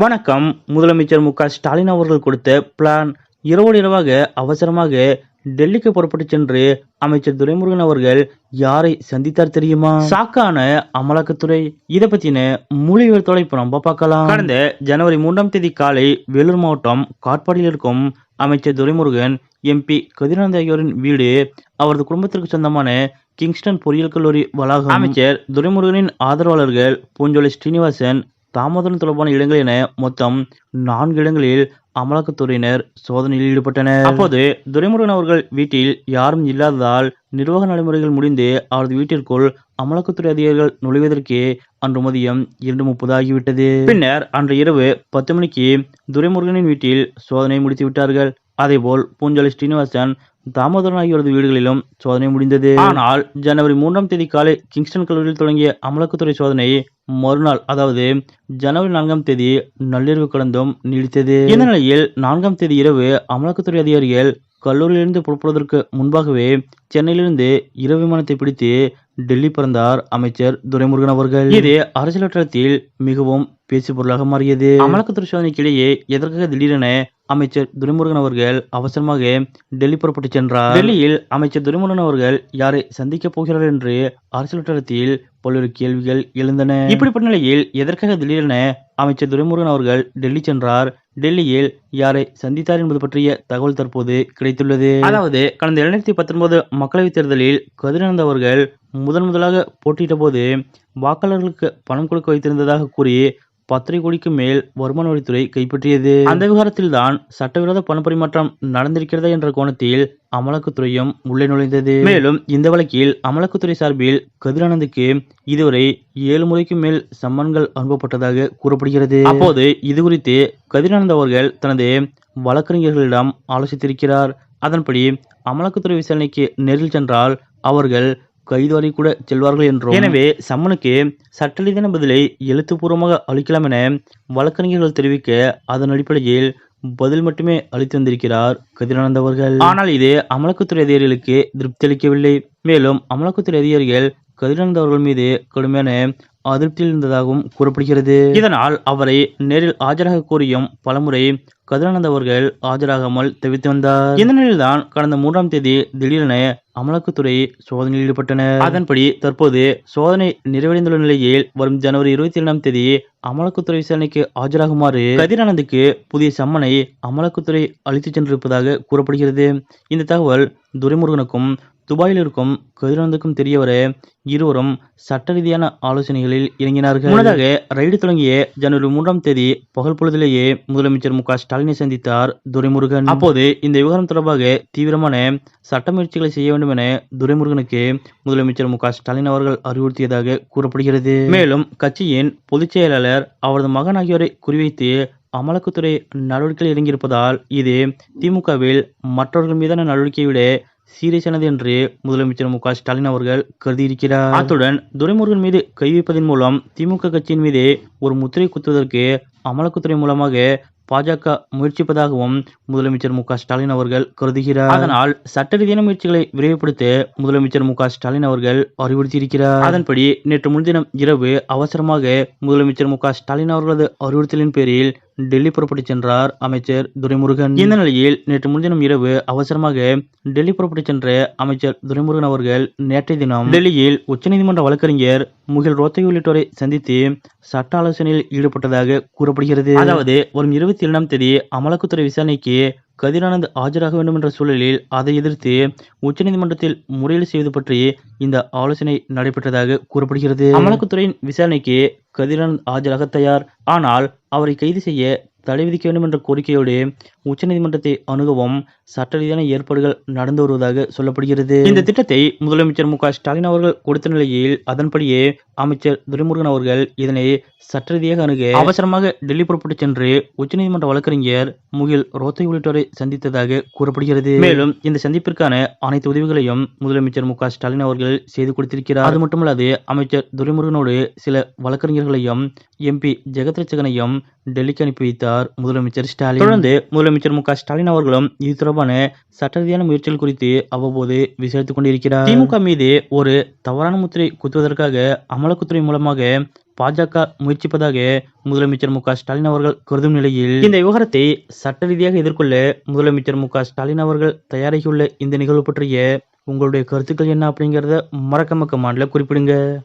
வணக்கம். முதலமைச்சர் மு ஸ்டாலின் அவர்கள் கொடுத்த பிளான் இரவோடு இரவாக அவசரமாக டெல்லிக்கு புறப்பட்டு சென்று அமைச்சர் துரைமுருகன் அவர்கள் யாரை சந்தித்தார் தெரியுமா? சாக்கான அமலாக்கத்துறை. இதை பத்தின முழு தொலைப்பு நம்ம பார்க்கலாம். கடந்த ஜனவரி மூன்றாம் தேதி காலை வேலூர் மாவட்டம் காட்பாடியில் இருக்கும் அமைச்சர் துரைமுருகன் எம்பி கதிரானந்த் ஆகியோரின் வீடு அவரது குடும்பத்திற்கு சொந்தமான கிங்ஸ்டன் பொறியியல் கல்லூரி வளாகம். அமைச்சர் துரைமுருகனின் ஆதரவாளர்கள் பூஞ்சோலை ஸ்ரீனிவாசன் தாமோதரன் தொடர்பான இடங்கள் என மொத்தம் நான்கு இடங்களில் அமலாக்கத்துறையினர் சோதனையில் ஈடுபட்டனர். அப்போது துரைமுருகன் அவர்கள் வீட்டில் யாரும் இல்லாததால் நிர்வாக நடைமுறைகள் முடிந்து அவரது வீட்டிற்குள் அமலாக்கத்துறை அதிகாரிகள் நுழைவதற்கே அன்று மதியம் இரண்டு முப்பது ஆகிவிட்டது. பின்னர் அன்று இரவு பத்து மணிக்கு துரைமுருகனின் வீட்டில் சோதனை முடித்து விட்டார்கள் அதேபோல் பூஞ்சாலி ஸ்ரீனிவாசன் தாமோதரன் ஆகியோரது வீடுகளிலும் சோதனை முடிந்தது. ஆனால் ஜனவரி மூன்றாம் தேதி காலை கிங்ஸ்டன் கல்லூரியில் தொடங்கிய அமலாக்கத்துறை சோதனை மறுநாள் அதாவது ஜனவரி நான்காம் தேதி நள்ளிரவு கடந்தும் நீடித்தது. இந்த நிலையில் நான்காம் தேதி இரவு அமலாக்கத்துறை அதிகாரிகள் கல்லூரியிலிருந்து புறப்படுவதற்கு முன்பாகவே சென்னையிலிருந்து இரவு விமானத்தை பிடித்து டெல்லி பறந்தார் அமைச்சர் துரைமுருகன் அவர்கள். இது அரசியல் வட்டாரத்தில் மிகவும் பேசு பொருளாக மாறியது. அமலாக்கத்துறை சோதனைக்கிடையே எதற்காக திடீரென அமைச்சர் துரைமுருகன் அவர்கள் அவசரமாக டெல்லி புறப்பட்டு சென்றார்? டெல்லியில் அமைச்சர் துரைமுருகன் அவர்கள் யாரை சந்திக்க போகிறார் என்று அரசியல் வட்டாரத்தில் பல்வேறு கேள்விகள் எழுந்தன. இப்படிப்பட்ட நிலையில் எதற்காக திடீரென அமைச்சர் துரைமுருகன் அவர்கள் டெல்லி சென்றார்? டெல்லியில் யாரை சந்தித்தார் என்பது பற்றிய தகவல் தற்போது கிடைத்துள்ளது. அதாவது கடந்த இரண்டாயிரத்தி பத்தொன்பது மக்களவைத் தேர்தலில் கதிரானந்த் அவர்கள் முதன் முதலாக போட்டியிட்ட போது வாக்காளர்களுக்கு பணம் கொடுக்க வைத்திருந்ததாக கூறி பத்தரை கோடிக்கு மேல் வருமான வரித்துறை கைப்பற்றியது. அந்த விவகாரத்தில் தான் சட்டவிரோத பண பரிமாற்றம் நடந்திருக்கிறதா என்ற கோணத்தில் அமலாக்கத்துறையும் உள்ளே நுழைந்தது. மேலும் இந்த வழக்கில் அமலாக்கத்துறை சார்பில் கதிரானந்துக்கு இதுவரை ஏழு முறைக்கு மேல் சம்மன்கள் அனுப்பப்பட்டதாக கூறப்படுகிறது. அப்போது இது குறித்து கதிரானந்த் அவர்கள் தனது வழக்கறிஞர்களிடம் ஆலோசித்திருக்கிறார். அதன்படி அமலாக்கத்துறை விசாரணைக்கு நேரில் சென்றால் அவர்கள் கைது வரை கூட செல்வார்கள் என்றும். எனவே சம்மனுக்கு சட்ட ரீதியான பதிலை எழுத்துப்பூர்வமாக அளிக்கலாம் என வழக்கறிஞர்கள் தெரிவிக்க அதன் அடிப்படையில் பதில் மட்டுமே அளித்து வந்திருக்கிறார் கதிரானந்த் அவர்கள். ஆனால் இது அமலாக்கத்துறை அதிகாரிகளுக்கு திருப்தி அளிக்கவில்லை. மேலும் அமலாக்கத்துறை அதிகாரிகள் கதிரானந்த் அவர்கள் மீது கடுமையான அதிருப்தியில் இருந்ததாகவும் கூறப்படுகிறது. இதனால் அவரை நேரில் ஆஜராக கோரியும் பலமுறை கதிரானந்த் அவர்கள் ஆஜராகாமல் தவித்து வந்தார். இந்த நிலையில்தான் கடந்த மூன்றாம் தேதி திடீரென அமலாக்கத்துறை சோதனையில் ஈடுபட்டனர். அதன்படி தற்போது சோதனை நிறைவடைந்துள்ள நிலையில் வரும் ஜனவரி இருபத்தி இரண்டாம் தேதி அமலாக்கத்துறை விசாரணைக்கு ஆஜராகுமாறு கதிரானந்துக்கு புதிய சம்மனை அமலாக்கத்துறை அளித்துச் சென்றிருப்பதாக கூறப்படுகிறது. இந்த தகவல் துரைமுருகனுக்கும் துபாயில் இருக்கும் கதிரானந்துக்கும் தெரியவர இருவரும் சட்ட ரீதியான ஆலோசனைகளில் இறங்கினார்கள். முன்னதாக ரைடு தொடங்கிய ஜனவரி மூன்றாம் தேதி பகல் பொழுதிலேயே முதலமைச்சர் மு ஸ்டாலினை சந்தித்தார் துரைமுருகன். அப்போது இந்த விவகாரம் தொடர்பாக தீவிரமான சட்ட முயற்சிகளை செய்ய வேண்டும் என துரைமுருகனுக்கு முதலமைச்சர் மு ஸ்டாலின் அவர்கள் அறிவுறுத்தியதாக கூறப்படுகிறது. மேலும் கட்சியின் பொதுச் செயலாளர் அவரது மகன் ஆகியோரை குறிவைத்து அமலாக்கத்துறை நடவடிக்கையில் இறங்கியிருப்பதால் இது திமுகவில் மற்றவர்கள் மீதான நடவடிக்கையை விட சீரியஸானது என்று முதலமைச்சர் மு க ஸ்டாலின் அவர்கள் கருதியிருக்கிறார். அத்துடன் துரைமுருகன் மீது கை வைப்பதன் மூலம் திமுக கட்சியின் மீது ஒரு முத்திரை குத்துவதற்கு அமலாக்கத்துறை மூலமாக பாஜக முயற்சிப்பதாகவும் முதலமைச்சர் மு ஸ்டாலின் அவர்கள் கருதுகிறார். அதனால் சட்ட ரீதியான முயற்சிகளை விரைவுபடுத்த முதலமைச்சர் மு ஸ்டாலின் அவர்கள் அறிவுறுத்தியிருக்கிறார். அதன்படி நேற்று முன்தினம் இரவு அவசரமாக முதலமைச்சர் மு ஸ்டாலின் அவர்களது அறிவுறுத்தலின் பேரில் டெல்லி புறப்பட்டு சென்றார் அமைச்சர் துரைமுருகன். இந்த நிலையில் நேற்று முன்தினம் இரவு அவசரமாக டெல்லி புறப்பட்டு சென்ற அமைச்சர் துரைமுருகன் அவர்கள் நேற்றைய தினம் டெல்லியில் உச்சநீதிமன்ற வழக்கறிஞர் முகில் ரோத்தகி உள்ளிட்டோரை சந்தித்து சட்ட ஆலோசனையில் ஈடுபட்டதாக கூறப்படுகிறது. அதாவது வரும் இருபத்தி இரண்டாம் தேதி அமலாக்கத்துறை விசாரணைக்கு கதிரானந்த் ஆஜராக வேண்டும் என்ற சூழலில் அதை எதிர்த்து உச்சநீதிமன்றத்தில் முறையீடு செய்வது பற்றி இந்த ஆலோசனை நடைபெற்றதாக கூறப்படுகிறது. அமலாக்கத்துறையின் விசாரணைக்கு கதிரானந்த் ஆஜராக தயார். ஆனால் அவரை கைது செய்ய தடை விதிக்க வேண்டும் என்ற கோரிக்கையோடு உச்சநீதிமன்றத்தை அணுகவும் சட்ட ரீதியான ஏற்பாடுகள் நடந்து வருவதாக சொல்லப்படுகிறது. இந்த திட்டத்தை முதலமைச்சர் மு ஸ்டாலின் அவர்கள் கொடுத்த நிலையில் அதன்படியே அமைச்சர் துரைமுருகன் அவர்கள் இதனை சட்ட ரீதியாக அணுக அவசரமாக டெல்லி புறப்பட்டு சென்று உச்சநீதிமன்ற வழக்கறிஞர் முகில் ரோத்தை உள்ளிட்டோரை சந்தித்ததாக கூறப்படுகிறது. மேலும் இந்த சந்திப்பிற்கான அனைத்து உதவிகளையும் முதலமைச்சர் மு ஸ்டாலின் அவர்கள் செய்து கொடுத்திருக்கிறார். அது மட்டுமல்லாது அமைச்சர் துரைமுருகனோடு சில வழக்கறிஞர்களையும் எம்பி ஜெகத்ரட்சகனையும் டெல்லிக்கு அனுப்பி வைத்தார் முதலமைச்சர் ஸ்டாலின். தொடர்ந்து முதலமைச்சர் மு ஸ்டாலின் அவர்களும் இது தொடர்பான சட்ட ரீதியான முயற்சிகள் குறித்து அவ்வப்போது விசாரித்துக் கொண்டிருக்கிறார். திமுக மீது ஒரு தவறான முத்திரை குத்துவதற்காக அமலாக்கத்துறை மூலமாக பாஜக முயற்சிப்பதாக முதலமைச்சர் மு ஸ்டாலின் அவர்கள் கருதும் நிலையில் இந்த விவகாரத்தை சட்ட ரீதியாக எதிர்கொள்ள முதலமைச்சர் மு ஸ்டாலின் அவர்கள் தயாராகியுள்ள இந்த நிகழ்வு பற்றிய உங்களுடைய கருத்துக்கள் என்ன அப்படிங்கறத மறக்காம கமாண்ட்ல குறிப்பிடுங்க.